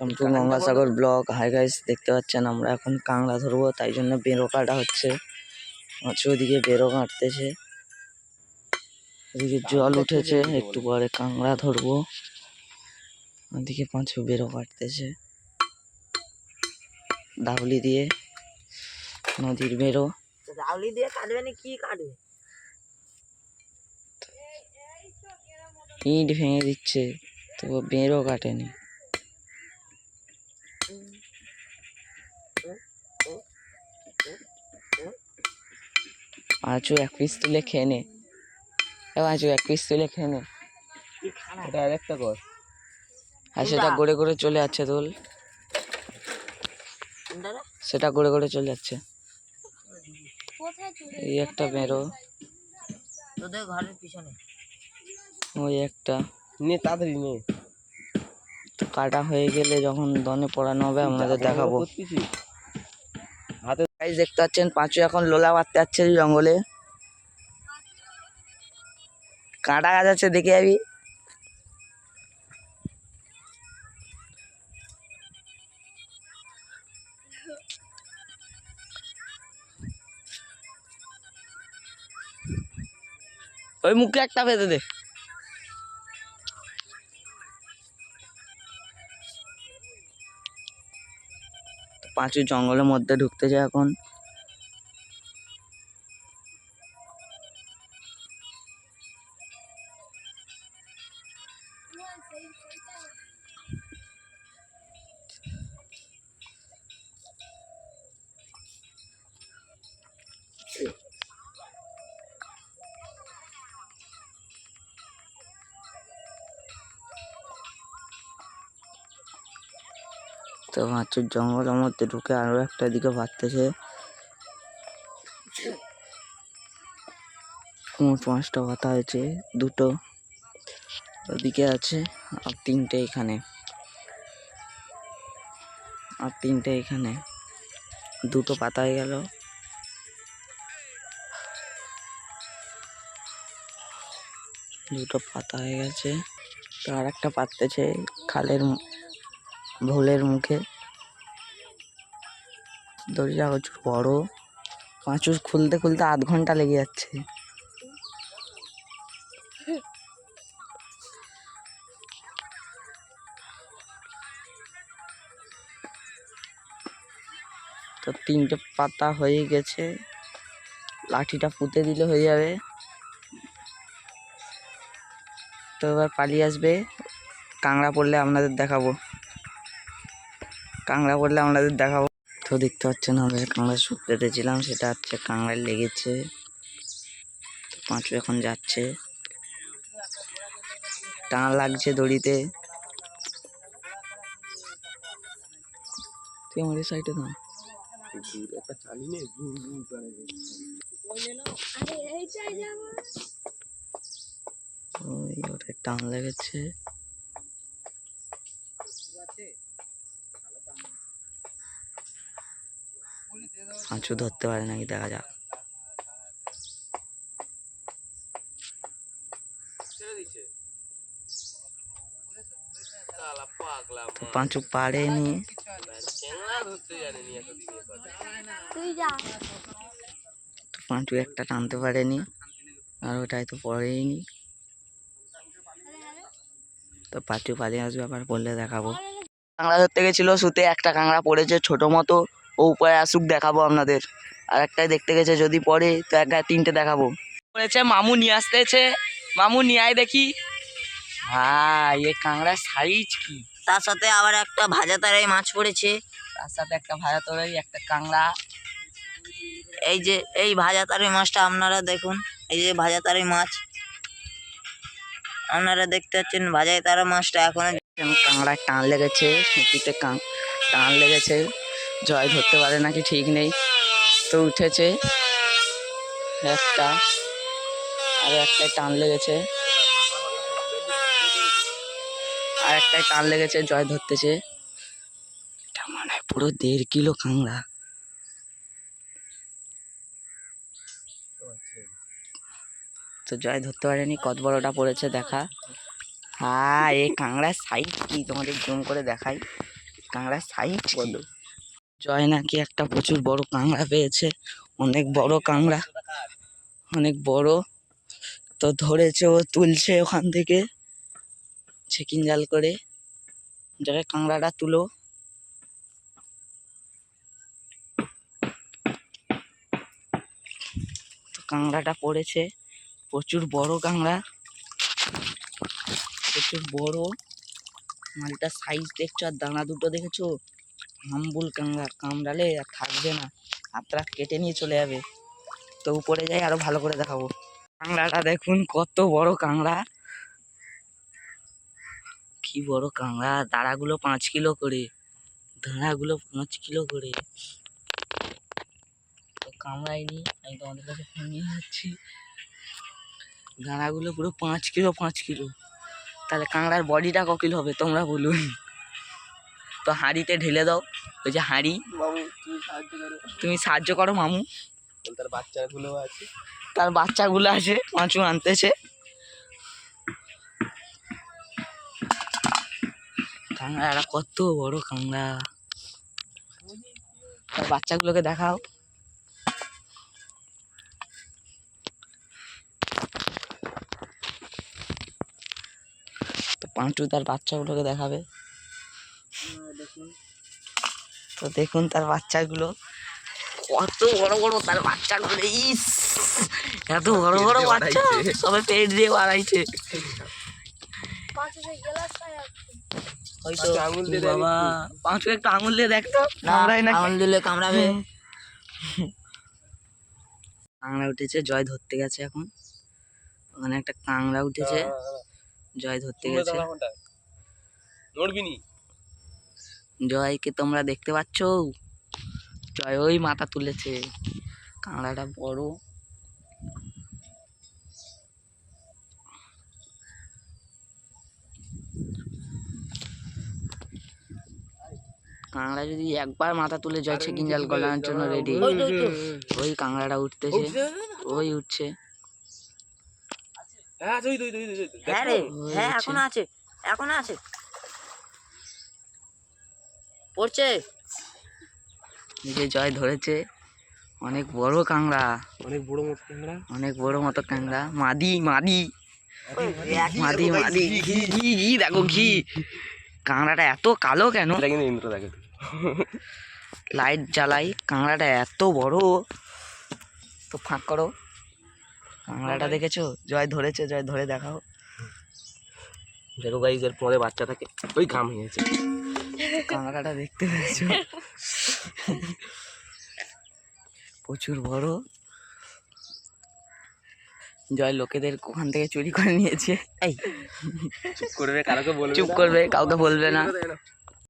Welcome to Gangasagar blog hi guys দেখতে পাচ্ছেন আমরা এখন কাঁকড়া ধরবো তাই জন্য বেরো কাটা হচ্ছে ওদিকে বেরো কাটতেছে। ওদিকে জল উঠেছে একটু পরে কাঁকড়া ধরবো। ওদিকে পাঁচু বেরো কাটতেছে। ডাবলি দিয়ে নদীর বেরো। রাউলি দিয়ে কাটবে না কি কাটবে? ইট ভেঙে দিচ্ছে তো বেরো কাটেনি। পাঁচু এক পিস তুলে খেয়ে নে। পাঁচু এক পিস তুলে খেয়ে নে। এটা আরেকটা কর আর সেটা গড়ে গড়ে চলে যাচ্ছে তোল সেটা গড়ে গড়ে চলে যাচ্ছে। এই একটা বেরো তোদের ঘরের পিছনে। ওই একটা। নে তাড়াতাড়ি নে। কাটা হয়ে গেলে যখন দনে পড়ানো হবে আপনাদের দেখাবো। হাতে গাইজ দেখতে পাচ্ছেন পাঁচু এখন লোলা মারতে যাচ্ছে জঙ্গলে। কাঁটা গাছ আছে দেখে যাবি। ওই মুখে একটা বেঁধে দে। পাঁচু জঙ্গলের মধ্যে ঢুকতে যায় এখন। তো মাছের জঙ্গলের মধ্যে ঢুকে আরও একটা দিকে ভাবতেছে। মোট পাঁচটা পাতা হয়েছে, দুটো ওদিকে আছে আর তিনটে এখানে। আর তিনটে এখানে। দুটো পাতা হয়ে গেল। দুটো পাতা হয়ে গেছে। তো আর একটা পাততেছে খালের ভোলের মুখে। দড়িটা প্রচুর বড়। পাঁচুর খুলতে খুলতে আধ ঘণ্টা লেগে যাচ্ছে। তো তিনটে পাতা হয়ে গেছে। লাঠিটা পুঁতে দিলে হয়ে যাবে। তো এবার পালিয়ে আসবে। কাংড়া পড়লে আপনাদের দেখাবো। কাংড়া পড়লে আপনাদের দেখাবো। তো দেখতে পাচ্ছেন আমরা কাঁকড়া সুপ পেতেছিলাম সেটা হচ্ছে কাংড়ায় লেগেছে। পাঁচু এখন যাচ্ছে। টান লাগছে দড়িতে। তুই সাইডে করে ওই ওটা টান লেগেছে। পাঁচু ধরতে পারে নাকি, দেখা যাক। পাঁচু পারেনি পাঁচু একটা টানতে পারেনি, আর ওটাই তো পড়েইনি তো পাঁচু পালিয়ে আসবে, আবার বললে দেখাবো। কাঁকড়া ধরতে গেছিল শুতে একটা কাঁকড়া পড়েছে ছোট মতো। ও উপায় আসুক দেখাবো আপনাদের। আর একটাই দেখতে গেছে যদি পড়ে তো এক তিনটে দেখাবো। পড়েছে মামু নিয়ে আসতেছে মামু নিয়ে আয় দেখি। হ্যাঁ এ কাঁকড়ার সাইজ কি? তার সাথে আবার একটা ভাজা তারাই মাছ পড়েছে। তার সাথে একটা ভাজা তরকারি একটা কাঁকড়া। এই যে এই ভাজা তারাই মাছটা আপনারা দেখুন। এই যে ভাজা তারাই মাছ। আপনারা দেখতে পাচ্ছেন ভাজা তারা মাছটা এখন কাঁকড়ার টান লেগেছে সুতিতে কাঁ টান লেগেছে। জয় ধরতে পারে নাকি ঠিক নেই। তো উঠেছে একটা, আর একটাই টান লেগেছে। আর একটাই টান লেগেছে, জয় ধরতেছে। এটা মনে হয় পুরো দেড় কিলো কাঁকড়া। তো জয় ধরতে পারেনি, কত বড়টা পড়েছে দেখা। হ্যাঁ এই কাঁকড়ার সাইজ কি? তোমাদের জুম করে দেখাই। কাঁকড়ার সাইজ কত? জয় নাকি একটা প্রচুর বড় কাঁকড়া পেয়েছে, অনেক বড় কাঁকড়া, অনেক বড়। তো ধরেছে ও, তুলছে ওখান থেকে চেকিং জাল করে। জয় কাঁকড়াটা তুলো। তো কাঁকড়াটা পড়েছে। প্রচুর বড় কাঁকড়া। প্রচুর বড়। মালটার সাইজ দেখছ আর দানা দুটো দেখেছ? হাম্বুল কাঁকড়া কামড়ালে আর থাকবে না। হাতটা কেটে নিয়ে চলে যাবে। তো উপরে যাই, আরও ভালো করে দেখাবো। কাঁকড়াটা দেখুন, কত বড় কাঁকড়া কি বড় কাঁকড়া দাঁড়াগুলো পাঁচ কিলো করে। দাঁড়াগুলো পাঁচ কিলো করে। তো কামড়াইনি আমি তোমাদের কাছে ফোন নিয়ে যাচ্ছি। দাঁড়াগুলো পুরো পাঁচ কিলো পাঁচ কিলো। তাহলে কাঁকড়ার বডিটা ক কিলো হবে, তোমরা বলুন। তো হাঁড়িতে ঢেলে দাও। ওই যে হাঁড়ি। তুমি সাহায্য করো। মামু। তার বাচ্চাগুলো আছে। তার বাচ্চাগুলো আছে পাঁচু আনতেছে। কাঁকড়াটা কত বড় কাঁকড়া। তার বাচ্চাগুলোকে দেখাও। তো পাঁচু তার বাচ্চাগুলোকে দেখাবে। তো দেখুন তার বাচ্চাগুলো। কত বড় বড় তার বাচ্চাগুলো ইস! এত বড় বড় বাচ্চা। সবে পেট দিয়ে বাড়াইছে। হয়তো আঙুল দিয়ে দেখ বাবা পাঁচু একটু আঙুল দিয়ে দেখতো না না আঙুল দিলে কামড়াবে। কাংড়া উঠেছে জয় ধরতে গেছে এখন। ওখানে একটা কাংড়া উঠেছে জয় ধরতে গেছে। নড়বি জয়কে তোমরা দেখতে পাচ্ছ? জয় ওই মাথা তুলেছে। কাঁকড়াটা বড়। কাঁকড়া যদি একবার মাথা তুলে জয় চেকিং জাল গলানোর জন্য রেডি ওই কাঁকড়াটা উঠতেছে। ওই উঠছে। হ্যাঁ হ্যাঁ রে হ্যাঁ এখন আছে এখন আছে। পড়ছে? যে জয় ধরেছে। অনেক বড় কাঁকড়া। অনেক বড় মতো ক্যামেরা অনেক বড় মতো কাঁকড়া। মাদি মাদি। মাদি মাদি ঘি ঘি ঘি। দেখো ঘি। কাঁকড়াটা এত কালো কেন? এটা কিন্তু ইন্দ্র দেখে। লাইট জ্বালাই কাঁকড়াটা এত বড়। তো ফাঁক করো। কাঁকড়াটা দেখেছ? জয় ধরেছে জয় ধরে দেখাও। দেখো গাইজ এর পরে বাচ্চা থাকে। ওই ঘাম হয়েছে কাঁকড়াটা দেখতে পেয়েছ। প্রচুর বড়। জয় লোকেদের ওখান থেকে চুরি করে নিয়েছে। এই চুপ করবে কারোকে বলবে চুপ করবে কাউকে বলবে না।